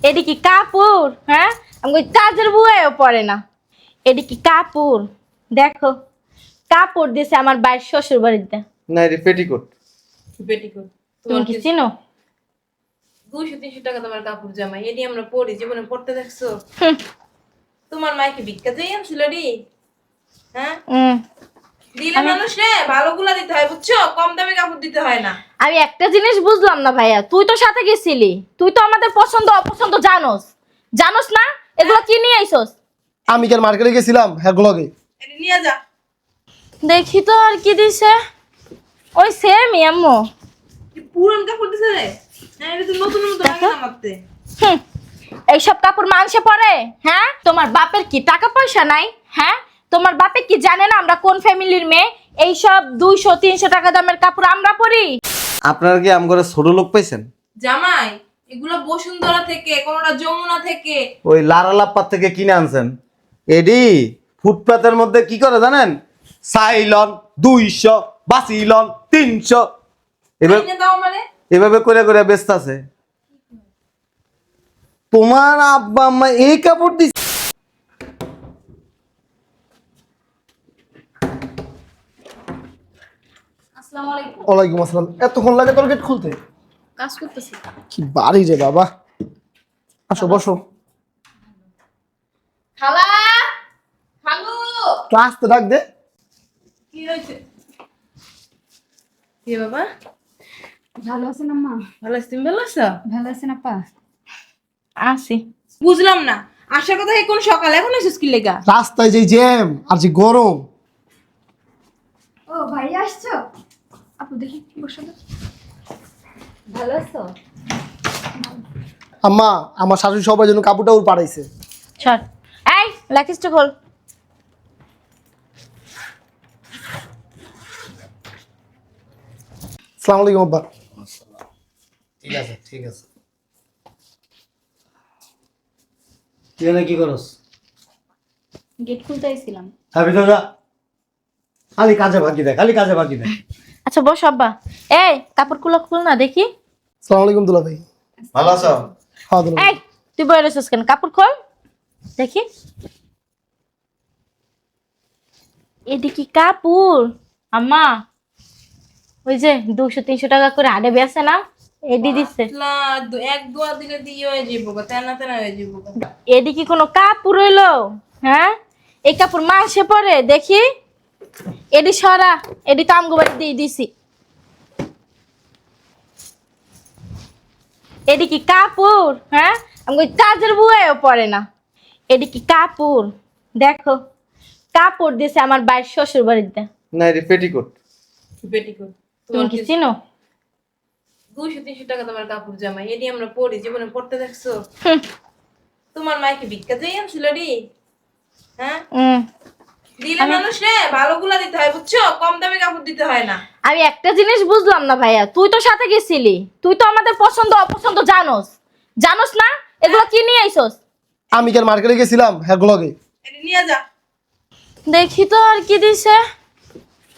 এটি কি কাপুর হ্যাঁ? আমি কাজের বুয়াও পড়ে না। এটি কি কাপুর দেখো কাপড় দিছে আমার বাইর শ্বশুর বাড়িতে না রে পেটিকোট। পেটিকোট। তুমি কি চিনো? দুইশো তিনশো টাকা তোমার কাপড় জামা এটি আমরা পরি জীবনে পড়তে দেখছ? তোমার মাইকে ভিক্ষা দিয়ে আনছিল রে। হ্যাঁ? হুম। দিলে মানুষ রে ভালো গুলা দিতে হয় বুঝছ? কম দামে কাপড় দিতে হয় না। আমি একটা জিনিস বুঝলাম না ভাইয়া তুই তো সাথে গেছিলি তুই তো আমাদের পছন্দ অপছন্দ জানোস। জানোস না? এগুলো কি নিয়ে আইসস? আমি কেন মার্কেটে গেছিলাম? হ্যাঁ নিয়ে যা। দেখি তো আর কি দিছে। ওই সেমই আম্মু। পুরান কাপড় দিছে রে? হ্যাঁ এটা তো নতুন নতুন লাগে না মারতে এইসব কাপড় মানুষে পরে হ্যাঁ? তোমার বাপের কি টাকা পয়সা নাই হ্যাঁ? তোমার বাপে কি জানে না আমরা কোন ফ্যামিলির মেয়ে? এইসব দুইশো তিনশো টাকা দামের কাপড় আমরা পরি। আপনারা কি আম করে ছোট লোক পাইছেন? জামাই এগুলো বসুন্ধরা থেকে কোনটা যমুনা থেকে। ওই লারালাপ্পার থেকে কিনে আনছেন। এডি ফুটপাতের মধ্যে কি করে জানেন? সাইলন দুইশো বাসিলন তিনশো। এভাবে এনে দাও মানে? এভাবে করে করে ব্যস্ত আছে। তোমার আব্বা আম্মা এই কাপড় দিচ্ছে আসসালামু আলাইকুম ওয়ালাইকুম আসসালাম। এতক্ষণ লাগে তোর গেট খুলতে? কাজ করতেছি। কি বাড়ি রে বাবা। আসো বসো। খালা? খালু? তো আসতে ডাক দে। কি হয়েছে? কি বাবা? ভালো আছেন আম্মা? ভালো ভালো আছো? ভালো আছেন আপা? আসি বুঝলাম না। আসার কথা কোন সকাল এখন এসেছিস কি লেগা? রাস্তায় যে জ্যাম আর যে গরম। ও ভাই আসছো? আপু দেখি বসো। ভালো আছো? আম্মা আমার শাশুড়ি সবাই জন্য পাড়াইছে এই খোল। সালাম আলাইকুম আব্বা। ঠিক আছে ঠিক আছে। তুই কি করস? গেট খুলতে আইছিলাম। হ্যাঁ ভিতর যা খালি কাজে বাকি দেয় খালি কাজে বাকি দেয় আচ্ছা বস আব্বা। এই কাপড়গুলো খুল না দেখি। সালাম আলাইকুম দুলা ভাই। ভালো আছো? হ্যাঁ দুলা এই তুই বই রেছিস কেন? কাপড় খোল। দেখি। এটি কি কাপড়। আম্মা ওই যে দুশো তিনশো টাকা করে আডে বেছে না? এডি দিচ্ছে লা, দু- এক দোয়া দিলে দিয়ে হয়ে যাব তেনা তেনা হয়ে যাব গো। এডি কি কোনো কাপড় হইল? হ্যাঁ? এই কাপড় মাসে পরে দেখি। এডি সরা এডি কাম গোবারি দিয়ে দিছি। এডি কি কাপড় হ্যাঁ? আমি কাজের বুয়াও পরে না। এডি কি কাপড়? দেখো কাপড় দিছে আমার বাইর শ্বশুর বাড়িতে। না রে পেটিকোট। পেটিকোট। তুমি কি চিনো? দুইশো তিনশো টাকা তোমার কাপড় জামা এটি আমরা পরি জীবনে পড়তে দেখছ? তোমার মাইকে ভিক্ষা দিয়ে আনছিল রে। হ্যাঁ? হুম। দিলে মানুষ রে ভালোগুলা দিতে হয় বুঝছ? কম দামে কাপড় দিতে হয় না। আমি একটা জিনিস বুঝলাম না ভাইয়া তুই তো সাথে গেছিলি। তুই তো আমাদের পছন্দ অপছন্দ জানোস। জানোস না? এগুলো কি নিয়ে আইসস? আমি কেন মার্কেটে গেছিলাম? হ্যাঁ নিয়ে যা। দেখি তো আর কি দিছে।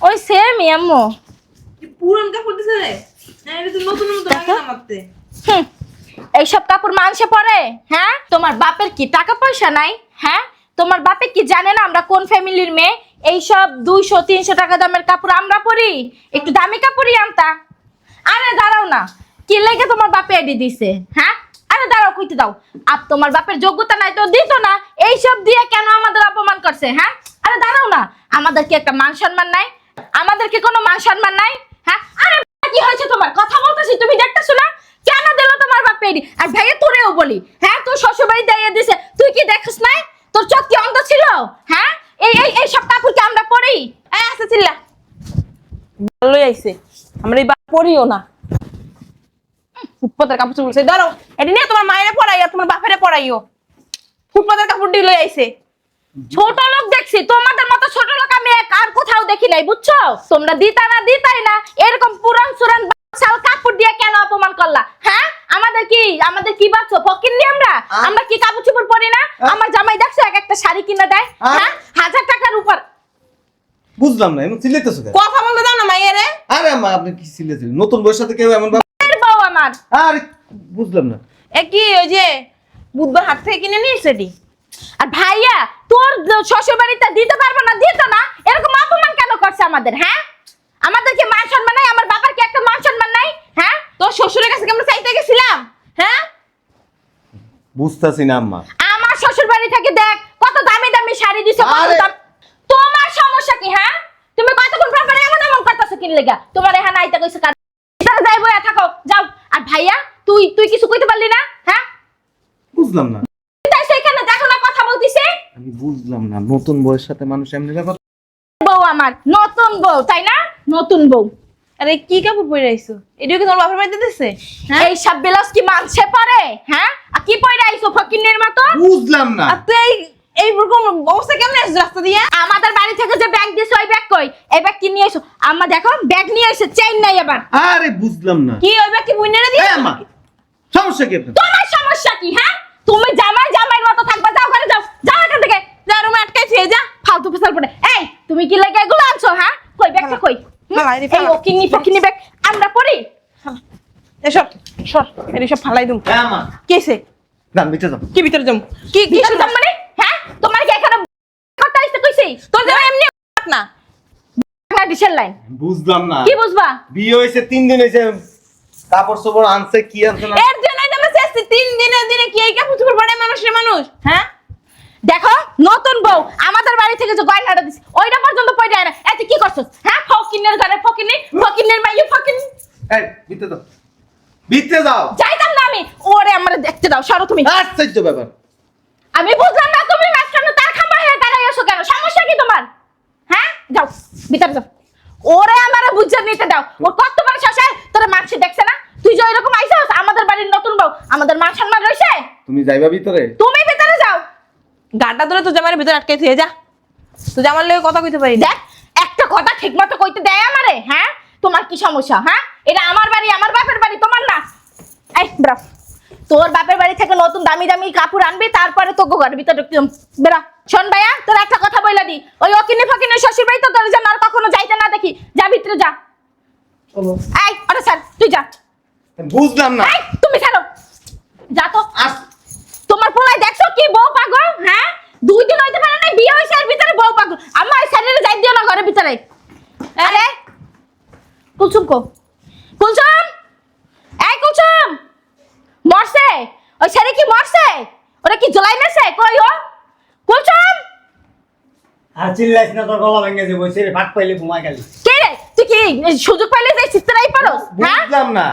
ওই সেমই আম্মু কি পুরান কাপড় দিছে রে? হ্যাঁ নতুন নতুন এইসব কাপড় মানুষে পরে হ্যাঁ? তোমার বাপের কি টাকা পয়সা নাই হ্যাঁ? তোমার বাপে কি জানে না আমরা কোন ফ্যামিলির মেয়ে? এইসব দুইশো, তিনশো টাকা দামের কাপড় আমরা পরি। একটু দামি কাপড়ই আনতা। আরে দাঁড়াও না। কি লেগে তোমার বাপে এডি দিছে? হ্যাঁ? করছে হ্যাঁ? আরে দাঁড়াও না। আমাদের কি একটা মান সম্মান নাই? কোনো মান সম্মান নাই? হ্যাঁ? আরে কি হয়েছে তোমার? কথা তুমি কেন দিল তোমার বলি হ্যাঁ? তোর দিছে। তুই কি দেখিস নাই? তোর চোখ কি অন্ধ ছিল? হ্যাঁ? এই এই এই সব কাপড় কি আমরা পরি? এই আছে চিল্লা। ভালোই আইছে। আমরা এই বা পরিও না। ফুটপাতের কাপড় চুলছে ধরো এটা নিয়ে তোমার মায়ের পড়াইও তোমার বাপেরে পড়াইও ফুটপাতের কাপড় দিয়ে লই আইছে। ছোট লোক দেখছি তোমাদের মতো ছোট লোক আমি আর কোথাও দেখি নাই বুঝছ? তোমরা দিতা না দিতাই না। এরকম পুরান সুরান শাল কাপড় দিয়ে কেন অপমান করলা? হ্যাঁ? আমাদের কি আমাদের কি ভাবছ ফকির নি আমরা? আমরা কি কাপড় চোপড় পরি না? আমার জামাই দেখছ এক একটা শাড়ি কিনে দেয় হ্যাঁ? হাজার টাকার উপর। বুঝলাম না এমন চিল্লাইতেছো কেন? কথা বলতে দাও না মাইয়ারে। আরে আম্মা আপনি কি নতুন সাথে কেউ এমন ভাবে- বউ আমার। আরে বুঝলাম না। এ কি ওই যে বুধবার হাট থেকে কিনে নিয়ে এসেছি আর ভাইয়া তোর শ্বশুর বাড়িতে দিতে পারব না দিত না? এরকম অপমান কেন করছে আমাদের হ্যাঁ? আমাদের কি মান সম্মান নাই? আমার বাবার কি একটা মান সম্মান নাই? হ্যাঁ? তোর শ্বশুরের কাছে আমরা চাইতে গেছিলাম? হ্যাঁ? বুঝতেছি না আম্মা। আমার শ্বশুর বাড়ি থেকে দেখ কত দামি দামি শাড়ি দিছে কত দাম তোমার সমস্যা কি হ্যাঁ? তুমি কতক্ষণ পর পর এমন এমন করতেছো কিন লেগা তোমার এখানে আইতে কইছে কার ভিতরে যাই বইয়া থাকো যাও। আর ভাইয়া তুই তুই কিছু কইতে পারলি না হ্যাঁ? বুঝলাম না। তাই সেখানে দেখো না কথা বলতিছে। আমি বুঝলাম না নতুন বউয়ের সাথে মানুষ এমনি ব্যাপার বউ আমার নতুন বউ তাই না? নতুন বউ। আরে কি কাপড় পরে আইছো? এটাও কি তোমার বাপের বাড়িতে দিছে? হ্যাঁ? এই সব বিলাস কি মানছে পারে হ্যাঁ? আর কি পয়রা আইছো ফকিনের মতো? বুঝলাম না। আর তুই এই এইরকম অবস্থা কেমন রাস্তা দিয়ে? আমাদের বাড়ি থেকে যে ব্যাগ দিছো ওই ব্যাগ কই? এই ব্যাগ কি নিয়ে এসো আম্মা দেখো ব্যাগ নিয়ে এসে চেইন নাই এবার আরে বুঝলাম না। কি ওই ব্যাগ কি বুইনারে দিয়ে এই আম্মা সমস্যা কি তোমার সমস্যা কি হ্যাঁ? তুমি জামাই জামাইয়ের মতো থাকবা যাও ঘরে যাও যাও এখান থেকে। যা রুমে আটকাই ছিয়ে যা ফালতু ফেসাল পড়ে। এই তুমি কি লাগে এগুলো আনছো হ্যাঁ? কই ব্যাগটা কই? ফালাই দি, এই। ওকিনি ফকিনি ব্যাগ। আমরা পড়ি? এসব সর এটা সব ফালাই দুম। হ্যাঁ কেসে গান বিতে যাও। কি ভিতরে যাম কি কি দাম মানে? হ্যাঁ? তোমার কি এখানে কথা আইতে কইছি? তোর জামাই এমনি না। না ডিশের লাইন বুঝলাম না। কি বুঝবা? বিয়ে হয়েছে তিন দিন হয়েছে কাপড় চোপড় আনছে কি আনছে না এর চেয়েছি তিন দিনে দিনে কি এই কাপড় চোপড় পরে মানুষ রে মানুষ? হ্যাঁ? দেখো নতুন বউ আমাদের বাড়ি থেকে যে গয়নাটা দিছে ওইটা পর্যন্ত পয়টা না। এত কি করছস? হ্যাঁ ফকিনের ঘরে ফকিনি ফকিনের মাইয়ে ফকিন। এই বিতে দাও। বিতে যাও যাইতাম না আমি। ওরে আমরা দেখতে দাও সরো তুমি। আশ্চর্য ব্যাপার। আমি বুঝলাম না তুমি মাঝখানে তার খাম্বা হয়ে দাঁড়াই আসো কেন? সমস্যা কি তোমার? হ্যাঁ? যাও ভিতরে যাও। ওরে আমারে বুঝে নিতে দাও। ওর কত বড় শাসা তোর মানসি দেখছে না তুই যে এরকম আইছস আমাদের বাড়ির নতুন বউ আমাদের মান সম্মান রয়েছে তুমি যাইবা ভিতরে? তুমি ভিতরে যাও। গাটা ধরে তোর জামাইয়ের ভিতরে আটকাই থিয়ে যা। তুই জামার লগে কথা কইতে পারি দেখ একটা কথা ঠিক মতো কইতে দেয় আমারে হ্যাঁ? তোমার কি সমস্যা হ্যাঁ? এটা আমার বাড়ি আমার বাপের বাড়ি তোমার না? এই তোর বাপের বাড়ি থেকে নতুন দামি দামি কাপড় আনবি তারপরে তোকে ঘরের ভিতরে বেরা। শোন ভাইয়া তোর একটা কথা বইলা দি। ওই অকিনে ফকিনে শ্বশুর বাড়ি তো তোর যেন আর কখনো যাইতে না দেখি। যা ভিতরে যা। এই স্যার তুই যা। বুঝলাম না এই তুমি ছাড়ো যা তো আস তোমার পোলায় দেখছ কি বউ পাগল হ্যাঁ দুই দিন হইতে পারে না বিয়ে হইছে এর ভিতরে বউ পাগল আমার এই শরীরে যাই দিও না ঘরের ভিতরে আরে কুলসুম কো কুলসুম এই কুলসুম মরছে? ওই ছেলে কি মরছে? ওরা কি জ্বলাই নেছে কই ও? কুলসুম আর চিল্লাইস না তোর গলা ভেঙে যাব সে ভাত পাইলে ঘুমাই গেলি। কে রে? তুই কি সুযোগ পাইলে যাই চিত্রাই পারো হ্যাঁ? বুঝলাম না।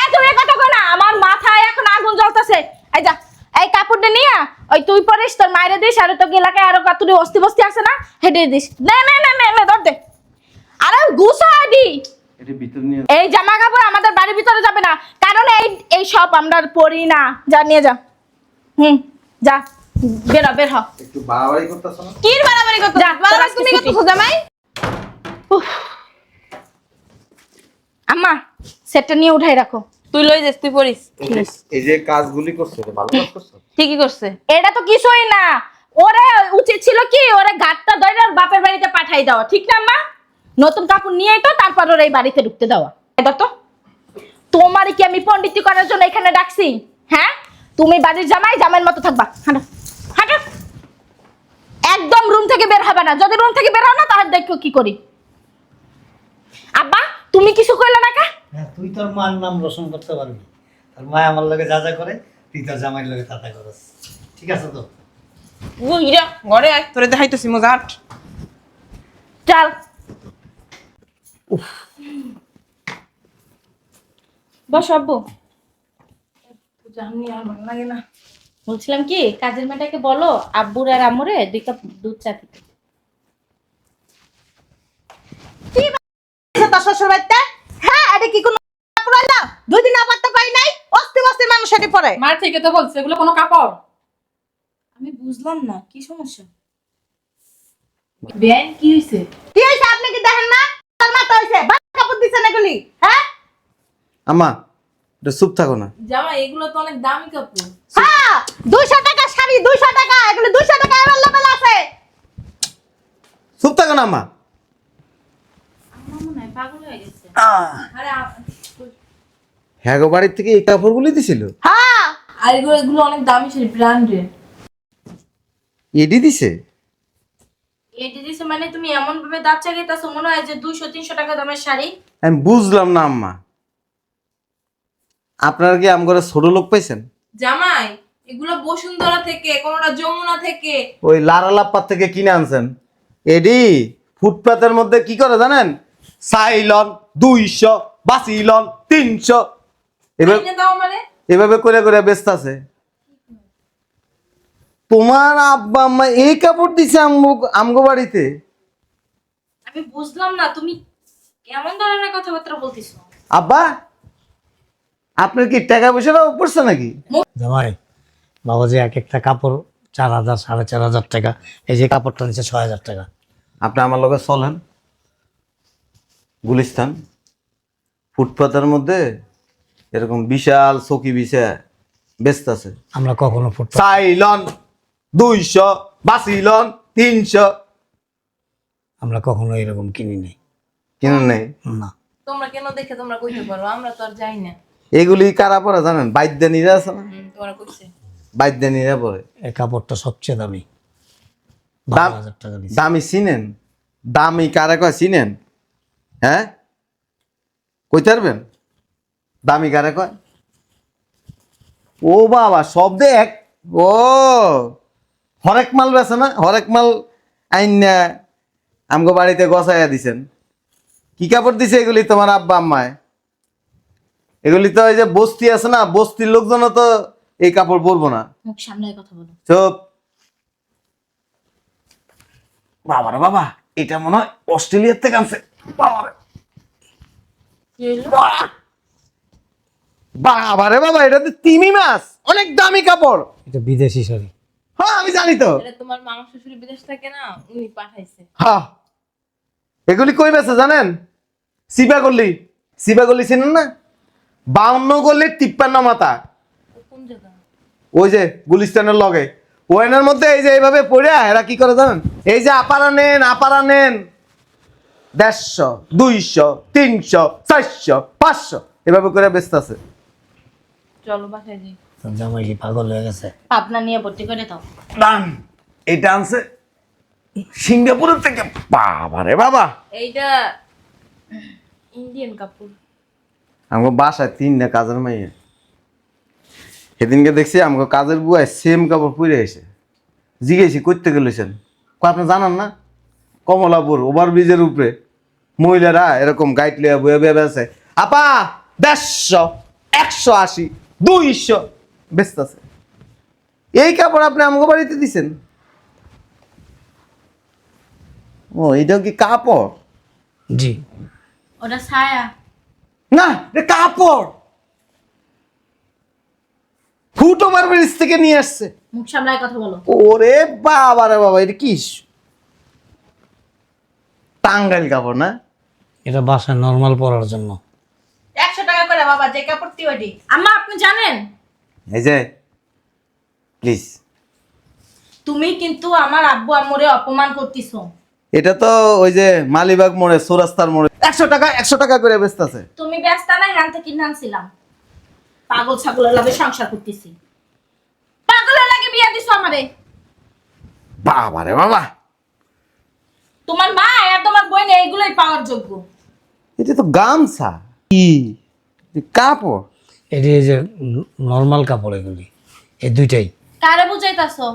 এই তুমি এ কথা কই না আমার মাথায় এখন আগুন জ্বলতেছে। এই যা এই কাপড়টা নিয়ে ওই তুই পরিস তোর মায়ের দিস আর তো এলাকায় আরও কতটি অস্তি বস্তি আছে না হেঁটে দিস। নে না নে নে ধর দে। আরে গুছা দি। এটা ভিতর নিয়ে এই জামা কাপড় আমাদের বাড়ির ভিতরে যাবে না। কারণ এই এই সব আমরা পরি না। যা নিয়ে যা। হুম যা। বের বের হ। একটু বাড়াবাড়ি করতেছ না? কি বাড়াবাড়ি করতে যা, বাড়াবাড়ি তুমি। কত জামাই? আম্মা সেটটা নিয়ে উঠাই রাখো। তুই লই যাস তুই পড়িস। এই যে- কাজগুলি করছ এটা ভালো কাজ করছ? ঠিকই করছে। এটা তো কিছুই না। ওরে উচিত ছিল কি? ওরে ঘাটটা ধরে ওর বাপের বাড়িতে পাঠাই দাও। ঠিক না মা নতুন কাপড় নিয়ে তো তারপর ওর এই বাড়িতে ঢুকতে দেওয়া। এই দেখো তোমার কি আমি পণ্ডিতি করার জন্য এখানে ডাকছি? হ্যাঁ? তুমি বাড়ির জামাই জামাইয়ের মতো থাকবা। হাঁটো হাঁটো। একদম রুম থেকে বের হবে না। যদি রুম থেকে বের হও না তাহলে দেখো কি করি। আব্বা তুমি কিছু কইলে না কা? হ্যাঁ তুই তোর মার নাম রোশন করতে পারবি। তোর মা আমার লগে যা যা করে তুই তোর জামাইয়ের লগে তা তা করস। ঠিক আছে তো? বুইরা ঘরে আয় তোরে দেখাইতেছি মজা আট বস আব্বু। জানি আর ভালো লাগে না। বলছিলাম কি কাজের মেয়েটাকে বলো আব্বুর আর আম্মুরে দুই কাপ দুধ চা দিতে। তোর শ্বশুর বাড়িতে? হ্যাঁ এটা কি কোনো কাপড় দুই দিন আবার তো পাই নাই অস্তি বস্তি মানুষ এটি পরে মার থেকে তো বলছে এগুলো কোনো কাপড়। আমি বুঝলাম না কি সমস্যা? কি হয়েছে কি হইছে আপনি কি দেখেন না? তোর মাথা হইছে কাপড় দিছেন এগুলি হ্যাঁ? আম্মা এটা চুপ থাকো না। জামা এগুলো তো অনেক দামি কাপড়। হ্যাঁ দুইশো টাকা শাড়ি দুইশো টাকা এগুলি দুইশো টাকা অ্যাভেলেবেল আছে। চুপ থাকো না আম্মা। আমার হয় পাগল হয়ে গেছে। আরে হ্যাঁ গো বাড়ির থেকে এই কাপড়গুলি দিছিল? হ্যাঁ। আর এগুলো এগুলো অনেক দামি শাড়ি ব্র্যান্ডেড এডি দিছে? এটি দিছে মানে তুমি এমন ভাবে দাঁত মনে হয় যে দুইশো তিনশো টাকা দামের শাড়ি। আমি বুঝলাম না আম্মা। আপনারা কি আম করে ছোট লোক পাইছেন? জামাই এগুলো বসুন্ধরা থেকে কোনটা যমুনা থেকে। ওই লারালাপ্পার থেকে কিনে আনছেন। এডি ফুটপাতের মধ্যে কি করে জানেন? সাইলন দুইশো বাসিলন তিনশো। এভাবে মানে? এভাবে করে করে ব্যস্ত আছে তোমার আব্বা আম্মা এই কাপড় দিছে আমগো আমগো বাড়িতে? আমি বুঝলাম না তুমি কেমন ধরনের কথাবার্তা বলতেছো? আব্বা আপনার কি টাকা পয়সাটা পড়ছে নাকি? জামাই বাবা যে এক একটা কাপড় চার হাজার সাড়ে চার হাজার টাকা এই যে কাপড়টা নিচ্ছে ছয় হাজার টাকা। আপনি আমার লগে চলেন। গুলিস্তান ফুটপাতের মধ্যে এরকম বিশাল চকি বিছা ব্যস্ত আছে। আমরা কখনো ফুটপাত চাইলন দুইশো বাসিলন তিনশো। আমরা কখনো এরকম কিনি নাই। কিনে নেই? না। তোমরা কেন দেখে তোমরা কইতে পারো? আমরা তো আর যাই না। এগুলি কারা পরে জানেন? বাদ্যানীরা আছে না? হুম, তোমরা কইছে। বাদ্যানীরা পরে। এই কাপড়টা সবচেয়ে দামি। দাম- বারো হাজার টাকা দিচ্ছে দামি চিনেন? দামি কারে কয় চিনেন? হ্যাঁ? কইতে পারবেন? দামি কারে কয়? ও বাবা শব্দে এক ও! হরেক মাল বেছে না হরেক মাল আইন আমগো বাড়িতে গছাইয়া দিছেন। কি কাপড় দিছে এগুলি তোমার আব্বা আম্মায়? এগুলি তো এই যে বস্তি আছে না বস্তির লোকজনও তো এই কাপড় পরবো না। মুখ সামনে কথা বলো। চুপ। বাবারে বাবা এটা মনে হয় অস্ট্রেলিয়ার থেকে আনছে। বাবারে বাবারে বাবা এটা তো তিমি মাছ অনেক দামি কাপড়। এটা বিদেশি শাড়ি। হ্যাঁ আমি জানি তো। এটা তোমার মামা শ্বশুর বিদেশ থেকে না উনি পাঠাইছে। হ্যাঁ। এগুলি কই বেছে জানেন? সিবা গল্লি সিবা গল্লি চিনেন না? বাউন্ন গল্লি তিপ্পান্ন মাথা। কোন জায়গা? ওই যে গুলিস্তানের লগে। ওয়াইনের মধ্যে এই যে এইভাবে পড়ে এরা কি করে জানেন? এই যে আপারা নেন আপারা নেন দেড়শো দুইশো তিনশো চারশো পাঁচশো। এভাবে করে ব্যস্ত আছে চলো বাসায় যাই। জামাই কি পাগল হয়ে গেছে? পাবনা নিয়ে ভর্তি করে দাও। ডান। এটা আনছে সিঙ্গাপুরের থেকে বাবা রে বাবা। এইটা ইন্ডিয়ান কাপড়। আমাকে বাসায় তিন না কাজের মাইয়া সেদিনকে দেখছি আমাকে কাজের বুয়ায় সেম কাপড় পরে এসে জিজ্ঞেসি করতে গেলেছেন। আপনি জানান না? কমলাপুর ওভার ব্রিজের উপরে মহিলারা এরকম গাইড লিয়া বয়ে বয়ে বেছে আপা দেড়শো একশো আশি দুইশো। ব্যস্ত আছে। এই কাপড় আপনি আমাকে বাড়িতে দিছেন? ও এটাও কি কাপড়? জি। ওটা ছায়া। না এটা কাপড়। ফুট ব্রিজ থেকে নিয়ে আসছে। মুখ সামলায় কথা বলো। ওরে বাবা রে বাবা এটা কি? টাঙ্গাইল কাপড় না? এটা বাসায় নর্মাল পরার জন্য। একশো টাকা করে বাবা যে কাপড়টি ওইটি। আম্মা আপনি জানেন? এই যে প্লিজ তুমি কিন্তু আমার আব্বু আম্মুরে অপমান করতেছো। এটা তো ওই যে মালিবাগ মোড়ে মোড়ে একশো টাকা একশো টাকা করে ব্যস্ত আছে তুমি ব্যস্ত না হ্যান থেকে নানছিলাম পাগল ছাগলের লাগে সংসার করতেছি। পাগলের লাগে বিয়া দিছো আমারে। বাবা রে বাবা। তোমার মা আর তোমার বোন এইগুলোই পাওয়ার যোগ্য। এটা তো গামছা। কি? কাপড়? এটি এই যে নর্মাল কাপড় এগুলি এই দুইটাই। কারে বুঝাইতাছো?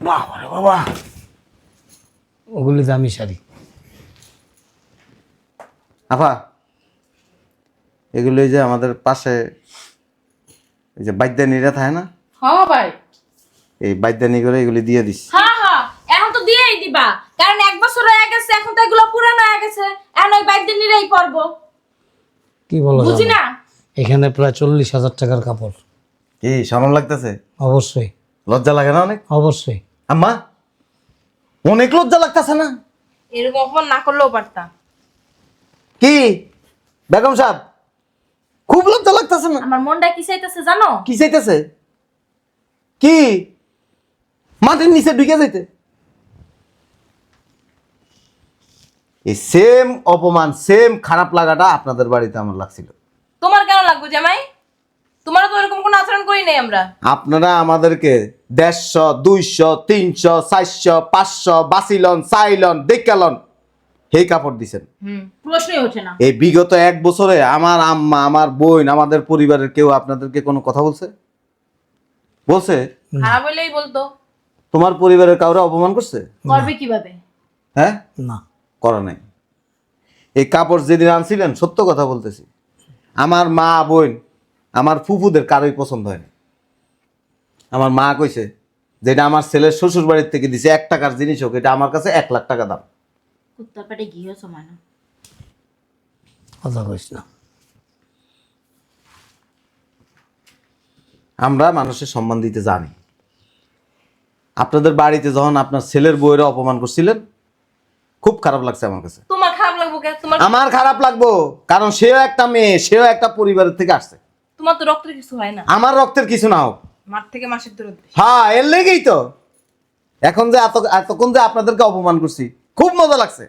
বাবা রে বাবা। ওগুলি দামি শাড়ি। আফা এগুলো যে আমাদের পাশে এই যে বাদ্যানীরা থাকে না? হ্যাঁ ভাই। এই বাদ্যানী করে এগুলি দিয়ে দিস। হ্যাঁ হ্যাঁ এখন তো দিয়েই দিবা। কারণ এক বছর হয়ে গেছে এখন তো এগুলো পুরানো হয়ে গেছে। এখন ওই বাইক নিরেই পরবো। কি বলো বুঝি না? এখানে প্রায় চল্লিশ হাজার টাকার কাপড়। কি সরম লাগতেছে? অবশ্যই। লজ্জা লাগে না অনেক? অবশ্যই। আম্মা অনেক লজ্জা লাগতেছে না? এরকম অপমান না করলেও পারতাম কি? বেগম সাহেব খুব লজ্জা লাগতেছে না? আমার মনটা কি চাইতেছে জানো? কি চাইতেছে? কি? মাটির নিচে ঢুকে যাইতে। এই সেম অপমান সেম খারাপ লাগাটা আপনাদের বাড়িতে আমার লাগছিল। লাগবে জামাই? তোমারও তো এরকম কোনো আচরণ করি নাই আমরা। আপনারা আমাদেরকে দেড়শো দুইশো তিনশো চারশো পাঁচশো বাসিলন চাইলন দেখালন সেই কাপড় দিছেন। প্রশ্নই ওঠে না। এই বিগত এক বছরে আমার আম্মা আমার বোন আমাদের পরিবারের কেউ আপনাদেরকে কোনো কথা বলছে? বলছে? খারাপ হইলেই বলতো। তোমার পরিবারের কাউরে অপমান করছে? করবে কীভাবে? হ্যাঁ? না। করা নাই। এই কাপড় যেদিন আনছিলেন সত্য কথা বলতেছি। আমার মা বোন আমার ফুফুদের কারোই পছন্দ হয়নি আমার মা কইছে যেটা আমার ছেলের শ্বশুর বাড়ির থেকে দিছে এক টাকার জিনিস হোক এটা আমার কাছে এক লাখ টাকা দাম। কুত্তার পেটে ঘিও সময় কথা কইস না। আমরা মানুষের সম্মান দিতে জানি। আপনাদের বাড়িতে যখন আপনার ছেলের বউয়েরা অপমান করছিলেন খুব খারাপ লাগছে আমার কাছে। তোমার আমার খারাপ লাগবো কারণ সেও একটা মেয়ে সেও একটা পরিবারের থেকে আসছে। তোমার তো রক্তের কিছু হয় না। আমার রক্তের কিছু না হোক। মাঠ থেকে মাসের দূরত্ব। হ্যাঁ এর লেগেই তো। এখন যে এত এতক্ষণ যে আপনাদেরকে অপমান করছি খুব মজা লাগছে।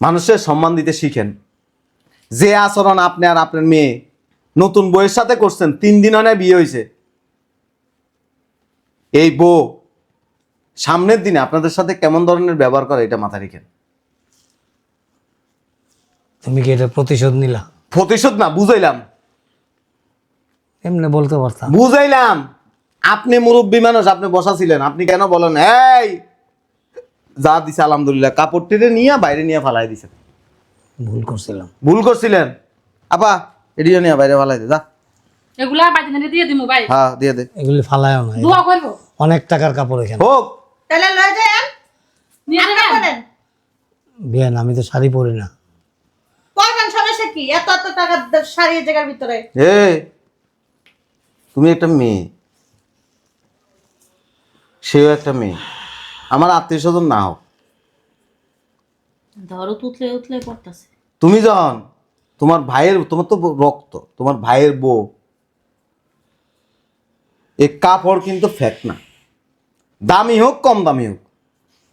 মানুষের সম্মান দিতে শিখেন। যে আচরণ আপনি আর আপনার মেয়ে নতুন বইয়ের সাথে করছেন তিন দিন হয় বিয়ে হয়েছে। এই বউ সামনের দিনে আপনাদের সাথে কেমন ধরনের ব্যবহার করে এটা মাথায় রেখেন? তুমি কি এটা প্রতিশোধ নিলা? প্রতিশোধ না বুঝাইলাম। এমনি বলতে পারতাম। বুঝাইলাম। আপনি মুরব্বী মানুষ আপনি বসা ছিলেন আপনি কেন বলেন এই! যা দিছে আলহামদুলিল্লাহ কাপড় টেনে নিয়ে বাইরে নিয়ে ফালাই দিছে। ভুল করছিলাম। ভুল করছিলেন? আপা এডিও নিয়ে বাইরে ফালাই দে যা। এগুলা নিয়ে দিয়ে দিমু ভাই। হ্যাঁ দিয়ে দে। এগুলি ফালায়ও না দোয়া করব। অনেক টাকার কাপড় এখানে। হোক তাহলে লয়ে যায় নিয়ে যাবেন বিয়ান আমি তো শাড়ি পরি না। পরবেন সমস্যা কি? এত এত টাকা শাড়ি জায়গার ভিতরে। এ তুমি একটা মেয়ে। সেও একটা মেয়ে। আমার আত্মীয় স্বজন না হোক। ধরো তুতলে উতলে পড়তেছে। তুমি যখন তোমার ভাইয়ের তোমার তো রক্ত তোমার ভাইয়ের বউ। এ কাপড় কিন্তু ফ্যাক্ট না। দামি হোক কম দামি হোক।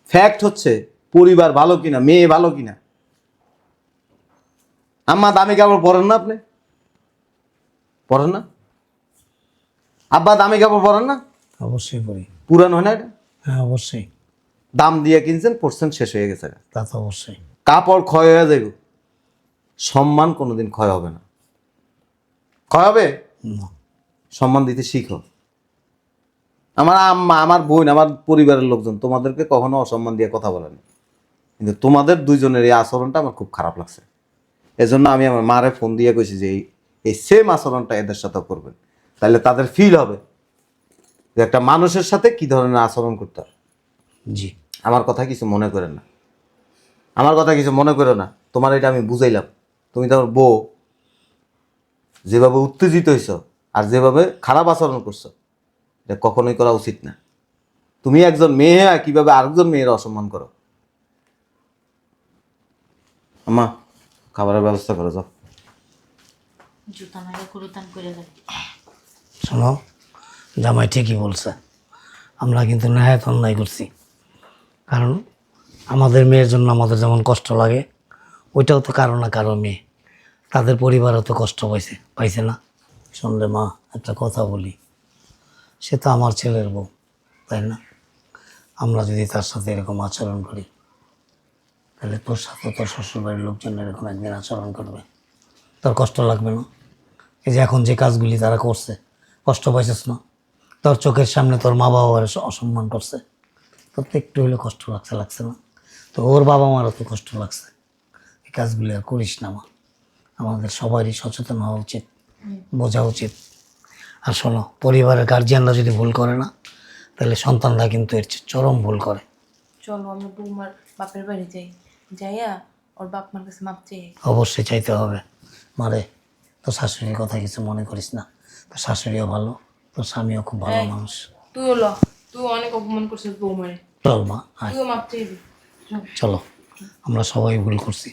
ফ্যাক্ট হচ্ছে পরিবার ভালো কিনা মেয়ে ভালো কিনা। আম্মা দামি কাপড় পরেন না আপনি? পরেন না? আব্বা দামি কাপড় পরেন না? অবশ্যই পরি। পুরান হয় না এটা? হ্যাঁ অবশ্যই। দাম দিয়ে কিনছেন পড়ছেন শেষ হয়ে গেছে। তা তো অবশ্যই। কাপড় ক্ষয় হয়ে যাবে সম্মান কোনোদিন ক্ষয় হবে না। ক্ষয় হবে? না। সম্মান দিতে শিখো। আমার আম্মা আমার বোন আমার পরিবারের লোকজন তোমাদেরকে কখনো অসম্মান দিয়ে কথা বলেনি। কিন্তু তোমাদের দুইজনের এই আচরণটা আমার খুব খারাপ লাগছে। এজন্য আমি আমার মারে ফোন দিয়ে কইছি যে এই এই সেম আচরণটা এদের সাথেও করবেন। তাহলে তাদের ফিল হবে যে একটা মানুষের সাথে কি ধরনের আচরণ করতে হবে জি। আমার কথা কিছু মনে করে না। আমার কথা কিছু মনে করো না। তোমার এটা আমি বুঝাইলাম। তুমি তোমার বউ যেভাবে উত্তেজিত হয়েছ আর যেভাবে খারাপ আচরণ করছ এটা কখনোই করা উচিত না। তুমি একজন মেয়ে হয়ে কীভাবে আরেকজন মেয়ের অসম্মান করো? আমা খাবারের ব্যবস্থা করো যাও। শোনো জামাই ঠিকই বলছে। আমরা কিন্তু নেহায়ত অন্যায় করছি। কারণ আমাদের মেয়ের জন্য আমাদের যেমন কষ্ট লাগে ওইটাও তো কারও না কারও মেয়ে। তাদের পরিবারও তো কষ্ট পাইছে পাইছে না। শুনলে মা একটা কথা বলি। সে তো আমার ছেলের বউ, তাই না? আমরা যদি তার সাথে এরকম আচরণ করি, তাহলে তোর সাথে তোর শ্বশুরবাড়ির লোকজন এরকম একদিন আচরণ করবে। তোর কষ্ট লাগবে না? এই যে এখন যে কাজগুলি তারা করছে, কষ্ট পাইছিস না? তোর চোখের সামনে তোর মা বাবার অসম্মান করছে। তোর তো একটু হলে কষ্ট লাগছে লাগছে না? তো ওর বাবা মারও তো কষ্ট লাগছে। এই কাজগুলি আর করিস না মা। আমাদের সবারই সচেতন হওয়া উচিত, বোঝা উচিত। আর শোনো পরিবারের গার্জিয়ানরা যদি ভুল করে না তাহলে সন্তানরা কিন্তু এর চেয়ে চরম ভুল করে। চলো আমরা বৌমার বাপের বাড়ি যাই। যাইয়া ওর বাপ মার কাছে মাপ চেয়ে অবশ্যই চাইতে হবে। মারে তোর শাশুড়ির কথা কিছু মনে করিস না। তোর শাশুড়িও ভালো তোর স্বামীও খুব ভালো মানুষ। তুই অনেক অপমান করছিস বৌমারে। চল মা তুইও মাপ চেয়ে দিবি। চলো আমরা সবাই ভুল করছি।